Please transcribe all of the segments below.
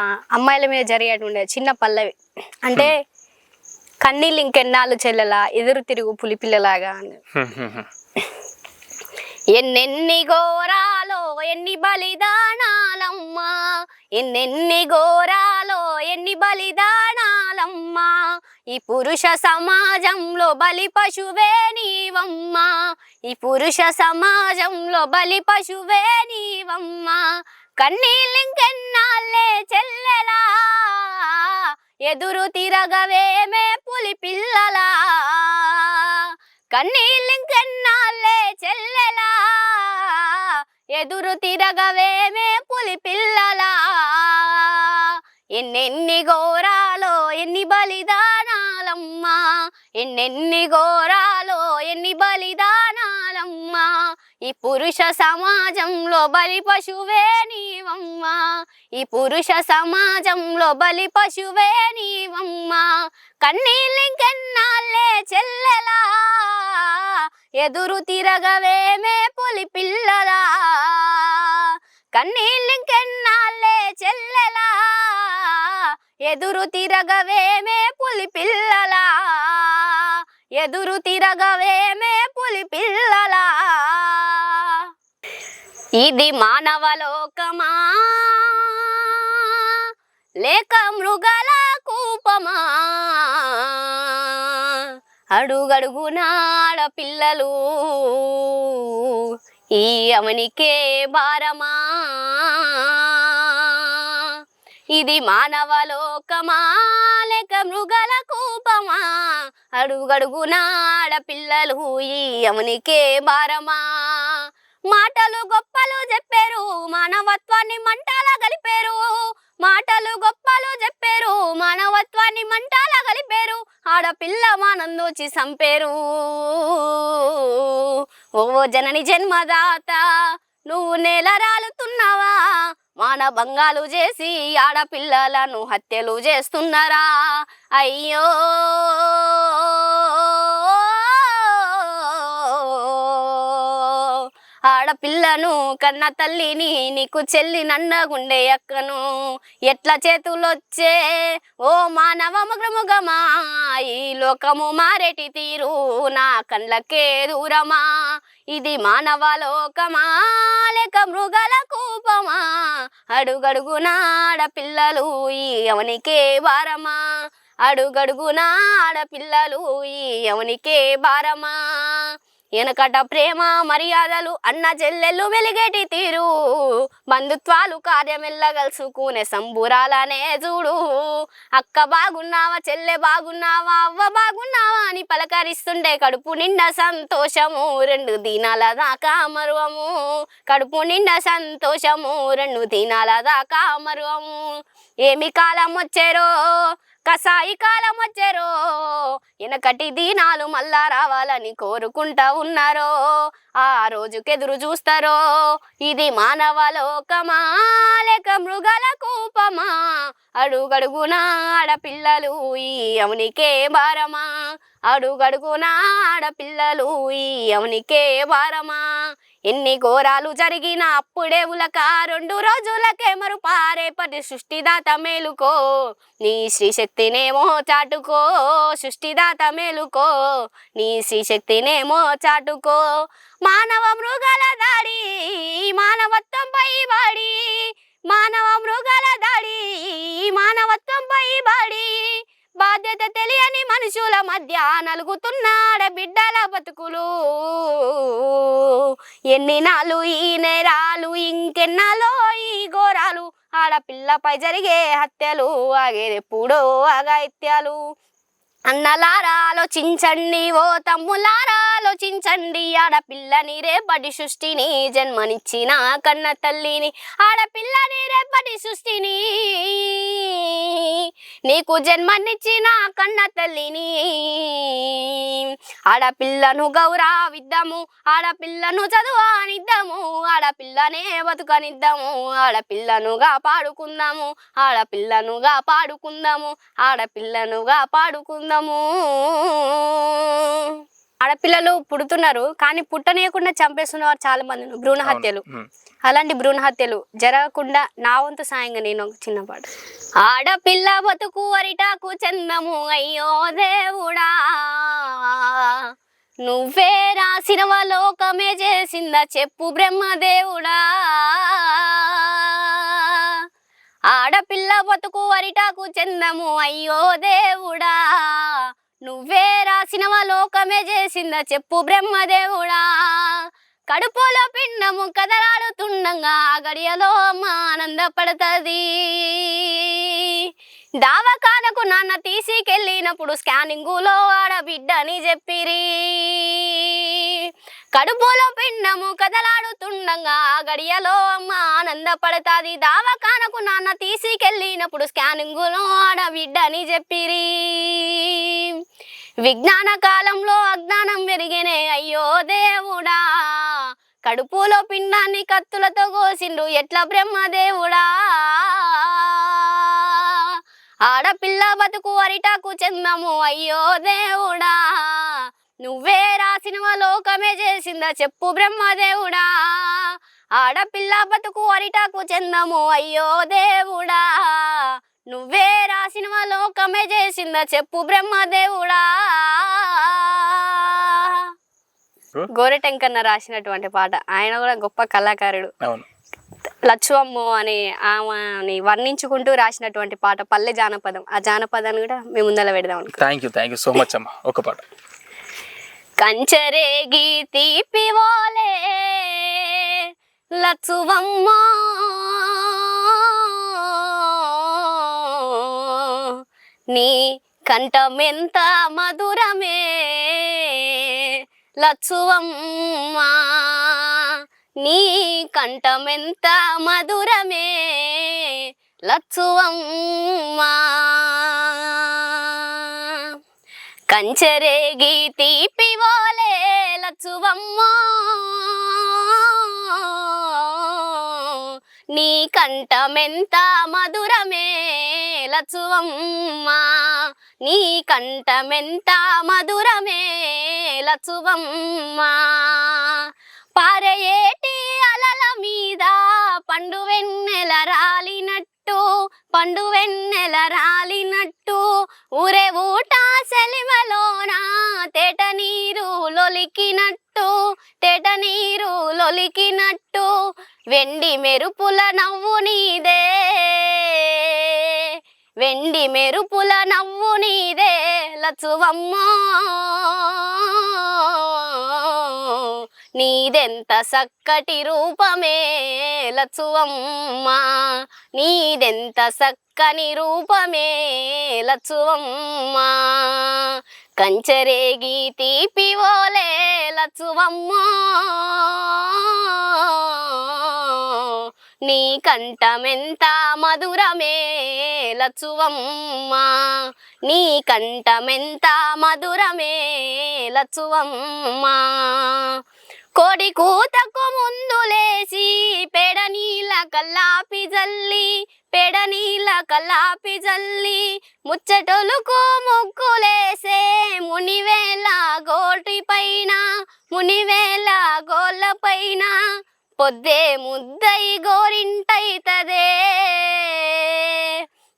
అమ్మాయిల మీద జరిగేటుండే చిన్న పల్లవి. అంటే కన్నీళ్ళు ఇంకెన్నాళ్ళు చెల్లెలా ఎదురు తిరుగు పులిపిల్లలాగా అని. ఎన్నెన్ని ఘోరాలో ఎన్ని బలిదానాలమ్మా. ఎన్నెన్ని ఘోరాలో ఎన్ని బలిదానాలమ్మా. ఈ పురుష సమాజంలో బలి పశువే నీవమ్మా. ఈ పురుష సమాజంలో బలి పశువే నీవమ్మా. కన్నీళ్ళింకెన్నాళ్ళే చెల్లెలా ఎదురు తిరగవేమే పులి పిల్లలా. కన్నీళ్ళింకెన్నాళ్ళే చెల్లెలా ఎదురు తిరగవేమే పులి పిల్లలా. ఎన్నెన్ని ఘోరాలో ఎన్ని బలిదానాలమ్మా. ఎన్నెన్ని ఘోరాలో ఎన్ని బలిదా ఈ పురుష సమాజంలో బలి పశువే నీవమ్మా. ఈ పురుష సమాజంలో బలి పశువే నీవమ్మా. కన్నీళ్ళింకెన్నాళ్ళే చెల్లెలా. ఎదురు తిరగవేమే పులి పిల్లలా. కన్నీళ్ళింకెన్నాళ్ళే చెల్లెలా. ఎదురు తిరగవేమే పులి పిల్లలా. ఎదురు తిరగవేమే పులి పిల్లలా. ఇది మానవలోకమా? లేక మృగల కూపమా? అడుగడుగునాడ పిల్లలు ఈ అవనికే భారమా? ఇది మానవలోకమా? లేక మృగల కూపమా? అడుగడుగునాడ పిల్లలు ఈ అవనికే భారమా? మాటలు గొప్పలు చెప్పారు మానవత్వాన్ని మంటలా గలిపారు. మాటలు గొప్పలు చెప్పారు మానవత్వాన్ని మంటలా గలిపారు. ఆడపిల్ల మానందోచి సంపేరు ఓ జనని జన్మదాత నువ్వు నేల రాలుతున్నావా? మానభంగాలు చేసి ఆడపిల్లలను హత్యలు చేస్తున్నారా? అయ్యో! ఆడపిల్లను కన్న తల్లిని నీకు చెల్లి నన్నగుండే అక్కను. ఎట్ల చేతులొచ్చే ఓ మానవ మృగమా? ఈ లోకము మారేటి తీరు నా కళ్ళకే దూరమా? ఇది మానవ లోకమా? లేక మృగల కూపమా? అడుగడుగునాడ ఆడపిల్లలు ఈ అవనికే భారమా? అడుగడుగునా ఆడపిల్లలు ఈ అవనికే భారమా? వెనకట ప్రేమ మర్యాదలు అన్న చెల్లెళ్ళు వెలిగేటి తీరు. బంధుత్వాలు కార్యమెల్ల కలుసుకునే సంబురాలనే చూడు. అక్క బాగున్నావా చెల్లె బాగున్నావా అవ్వ బాగున్నావా అని పలకరిస్తుండే కడుపు నిండా సంతోషము రెండు దినాల దాకా మరువము కడుపు నిండా సంతోషము రెండు దినాల దాకా మరువము ఏమి కాలం వచ్చారో కసాయి కాలం వచ్చారో వెనకటి దినాలు మళ్ళా రావాలని కోరుకుంటా ఉన్నారో ఆ రోజుకెదురు చూస్తారో ఇది మానవ లోకమా లేక మృగల కూపమా? అడుగడుగున ఆడపిల్లలు ఈ అవునికే భారమా? అడుగడుగున ఆడపిల్లలు ఈ అవనికే భారమా? ఎన్ని ఘోరాలు జరిగిన అప్పుడే ఉలక రెండు రోజులకే మరుపారేపటి సృష్టిదాత మేలుకో. నీ శ్రీశక్తినేమో చాటుకో సృష్టిదాత మేలుకో. నీ శ్రీశక్తినేమో చాటుకో. మానవ మృగాల దాడి మానవత్వంపై బాడి మానవ మృగాల దాడి మానవత్వంపై బాడి తెలియని మనుషుల మధ్య నలుగుతున్నాడ బిడ్డల బతుకులు. ఎన్ని నాలు ఈ నేరాలు ఇంకెన్నాలో ఈ ఘోరాలు. ఆడపిల్లపై జరిగే హత్యలు ఆగేదెప్పుడో అగైత్యాలు అన్నలారా ఆలోచించండి ఓ తమ్ములారా ఆలోచించండి. ఆడపిల్లని రేపటి సృష్టిని జన్మనిచ్చిన కన్న తల్లిని. ఆడపిల్లని రేపటి సృష్టిని నీకు జన్మనిచ్చిన కన్న తల్లిని ఆడపిల్లను గౌరవిద్దాము ఆడపిల్లను చదువానిద్దాము ఆడపిల్లనే బతుకనిద్దాము ఆడపిల్లనుగా పాడుకుందాము ఆడపిల్లనుగా పాడుకుందాము ఆడపిల్లనుగా పాడుకుందాము ఆడపిల్లలు పుడుతున్నారు కానీ పుట్టనీయకుండా చంపేస్తున్న వారు చాలా మంది. భ్రూణ హత్యలు. అలాంటి భ్రూణ హత్యలు జరగకుండా నా వంతు సాయంగా నేను ఒక చిన్న పాట ఆడపిల్ల బతుకు అరిటాకు చందము అయ్యో దేవుడా. నువ్వే రాసిన లోకమే చేసిందా చెప్పు బ్రహ్మదేవుడా ఆడపిల్ల బతుకు అరిటాకు చందము అయ్యో దేవుడా. నువ్వే రాసిన లోకమే చేసిందా చెప్పు బ్రహ్మదేవుడా కడుపులో పిండము కదలాడుతుండగా ఆ గడియలో అమ్మ ఆనందపడుతుంది. దావకానకు నాన్న తీసుకెళ్ళినప్పుడు స్కానింగులో ఆడబిడ్డని చెప్పిరి. కడుపులో పిండము కదలాడుతుండగా ఆ గడియలో అమ్మ ఆనందపడుతుంది. దావకానకు నాన్న తీసుకెళ్ళినప్పుడు స్కానింగులో ఆడబిడ్డని చెప్పిరి. విజ్ఞాన కాలంలో అజ్ఞానం పెరిగినే అయ్యో దేవుడా. కడుపులో పిండాన్ని కత్తులతో కోసిండు ఎట్లా బ్రహ్మదేవుడా ఆడపిల్ల బతుకు అరిటాకు చెందము అయ్యో దేవుడా. నువ్వే రాసిన లోకమే చేసిందా చెప్పు బ్రహ్మదేవుడా ఆడపిల్ల బతుకు అరిటాకు చెందము అయ్యో దేవుడా. నువ్వే రాసిన లోకమే చేసిందా చెప్పు బ్రహ్మదేవుడా. గోరెటెంకన్న రాసినటువంటి పాట. ఆయన కూడా గొప్ప కళాకారుడు. లచ్చువమ్మ అని ఆమెని వర్ణించుకుంటూ రాసినటువంటి పాట పల్లె జానపదం. ఆ జానపదాన్ని కూడా మేము ముందర పెడదాం thank you thank you so much అమ్మా. ఒక పాట. కంచరేగి తీపివోలే లచ్చువమ్మ. నీ కంఠమెంత మధురమే. లచ్చువమ్మా నీ కంఠమెంత మధురమే. లచ్చువమ్మ కంచరేగి తీపివోలే లచ్చువమ్మా. నీ కంఠమెంత మధురమేలచువమ్మా నీ కంఠమెంత మధురమే లచ్చువమ్మ. పారయేటి అలల మీద పండు వెన్నెల రాలినట్టు పండు వెన్నెల రాలినట్టు ఊరే ఊట సెలిమలోన తేట నీరు లొలికినట్టు తేట నీరు లొలికినట్టు వెండి మెరుపుల నవ్వు నీదే. వెండి మెరుపుల నవ్వు నీదే లచువమ్మో నీదెంత చక్కటి రూపమే లచ్చువమ్మా. నీదెంత చక్కని రూపమే లచ్చువమ్మా. కంచరేగి తీపివోలే లచ్చువమ్మా. నీ కంఠమెంత మధురమే లచ్చువమ్మా. నీ కంఠమెంత మధురమే లచ్చువమ్మా. కోడి కూతకు ముందు లేచి పెడ నీళ్ళ కల్లాపి జల్లి పెడ నీళ్ళ కల్లాపి జల్లి ముచ్చటొలుకు ముగ్గులేసే మునివేల గోటి పైన మునివేల గోళ్ళ పైన పొద్దే ముద్దై గోరింటైతదే.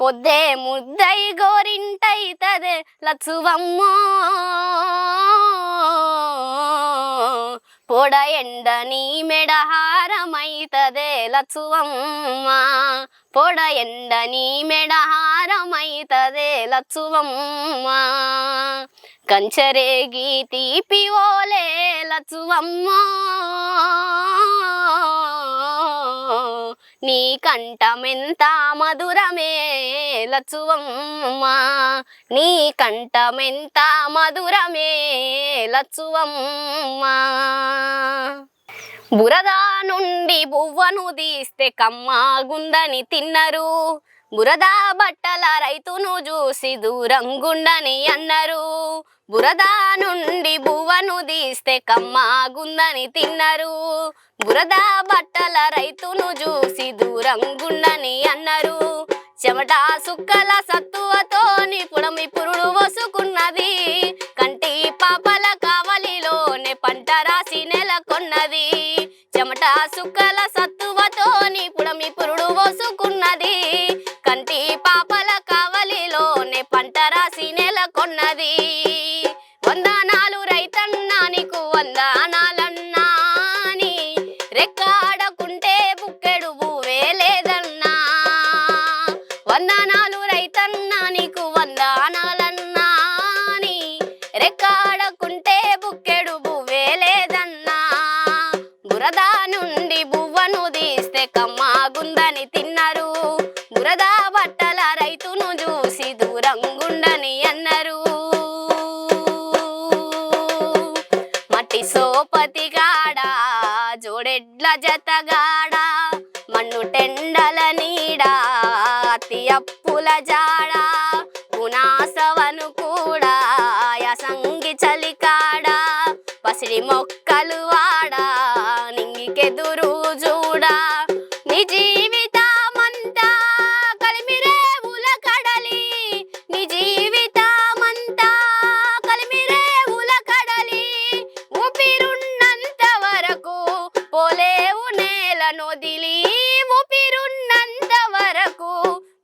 పొద్దే ముద్దై గోరింటైతదే లచ్చువమ్మో. పొడ ఎండ నీ మెడహారమైతదే లచ్చువమ్మ. పొడ ఎండ నీ మెడహారమైతదే లచ్చువమ్మ. కంచరేగి తీపి ఓలే లచ్చువమ్మ. నీ కంఠమెంత మధురమే లచువమ్మా నీ కంఠమెంత మధురమే లచువమ్మా బురద నుండి బువ్వను తీస్తే కమ్మాగుందని తిన్నరు. బురద బట్టల రైతును చూసి దూరంగుండని అన్నారు. బురద నుండి బువ్వను తీస్తే కమ్మాగుందని తిన్నారు. బురద బట్టల రైతును చూసి దూరంగుండని అన్నారు. చెమట సుక్కల సత్తువతోని పుడమి పురుడు వసుకున్నది. కంటి పాపల కావలిలోనే పంట రాసి నెలకొన్నది. చెమట సుక్కల సత్తువతోని పుడమి పురుడు వసుకున్నది. పాపల కావలిలోనే పంట రాసి నెల కొన్నది వందనాలు రైతన్నా నీకు వందనాలన్నా అని రెక్కాడకుంటే బుక్కెడు భూవే లేదన్నా. వందనాలు రైతన్నా నీకు వందనాలన్నా అని రెక్కాడకుంటే బుక్కెడు భూవే లేదన్నా. బురద నుండి బువ్వను తీస్తే కమ్మ జతగాడ మన్ను టెండల నీడా అతి అప్పుల జాడ పునాసవను కూడా యసంగి చలికాడ పసిడి మొక్క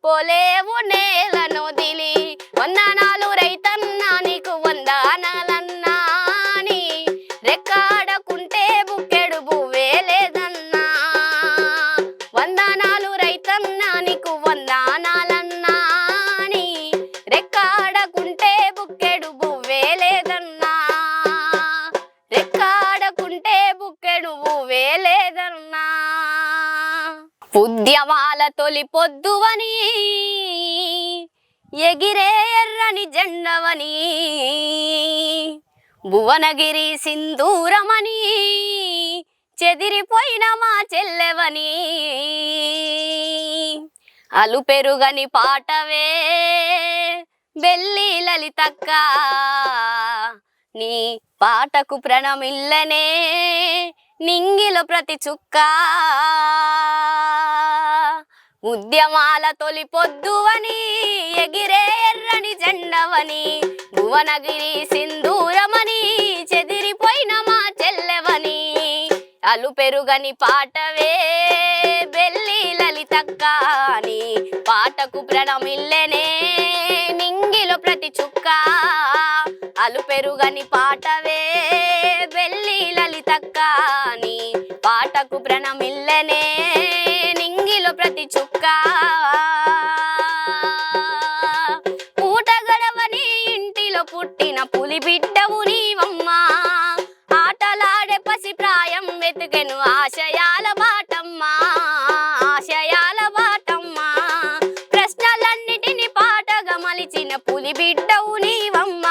పోలేవు నేలను దిలి. వందనాలు రైతన్నా నీకు వందనాలన్నాని రెక్కాడకుంటే బుక్కెడు బువ్వే లేదన్నా. వందనాలు రైతన్నా నీకు వందనాలన్నాని రెక్కాడకుంటే బుక్కెడు బువ్వే లేదన్నా. రెక్కాడకుంటే బుక్కెడు బువ్వే లేదన్నా. ఉద్యమాల తొలి పొద్దువని ఎగిరే ఎర్రని జెండవని భువనగిరి సింధూరమని చెదిరిపోయిన మా చెల్లెవని. అలు పెరుగని పాటవే బెల్లి లలితక్క నీ పాటకు ప్రణమిల్లనే నింగిలో ప్రతి చుక్క. ఉద్యమాల తొలి పొద్దువని ఎగిరే ఎర్రని జెండవని భువనగిరి సింధూరమని చెదిరిపోయిన మా చెల్లెవని. అలు పెరుగని పాటవే బెల్లి లలితక్క అని పాటకు ప్రణమిల్లెనే నింగిలో ప్రతి చుక్క. అలు పెరుగని పాటవే బెల్లి లలితక్క అని పాటకు ప్రణమిల్లెనే నింగిలో ప్రతి చుక్క. పూట గడవని ఇంటిలో పుట్టిన పులి బిడ్డవు నీవమ్మా. ఆటలాడే పసి ప్రాయం వెతుకెను ఆశయాల బాటమ్మా. ఆశయాల బాటమ్మా. ప్రశ్నలన్నిటిని పాటగా మలిచిన పులి బిడ్డవు నీవమ్మా.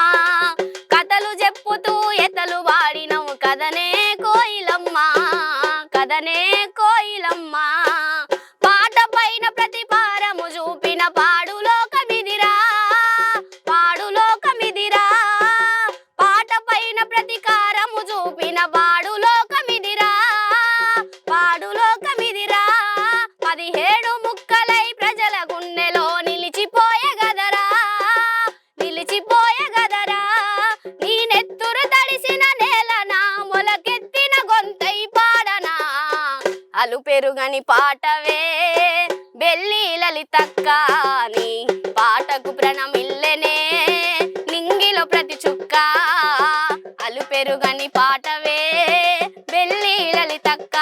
నీ పాటవే. బెల్లి లలితక్క నీ పాటకు ప్రణమిల్లెనే. నింగిలో ప్రతి చుక్క అలు పెరుగని పాటవే. బెల్లి లలితక్క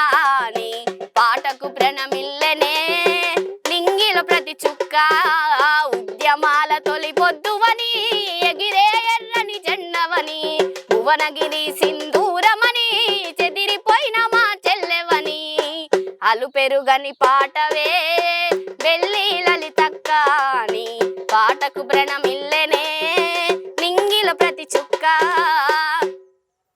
నీ పాటకు ప్రణమిల్లెనే. నింగిలో ప్రతి చుక్క ఉద్యమాల తొలి పొద్దువని ఎగిరే ఎర్రని జెండవని భువనగిరి సింధూర పాలు పెరుగని పాటవే. వెళ్ళి లలితక్క అని పాటకు ప్రణమిల్లెనే నింగిల ప్రతి చుక్క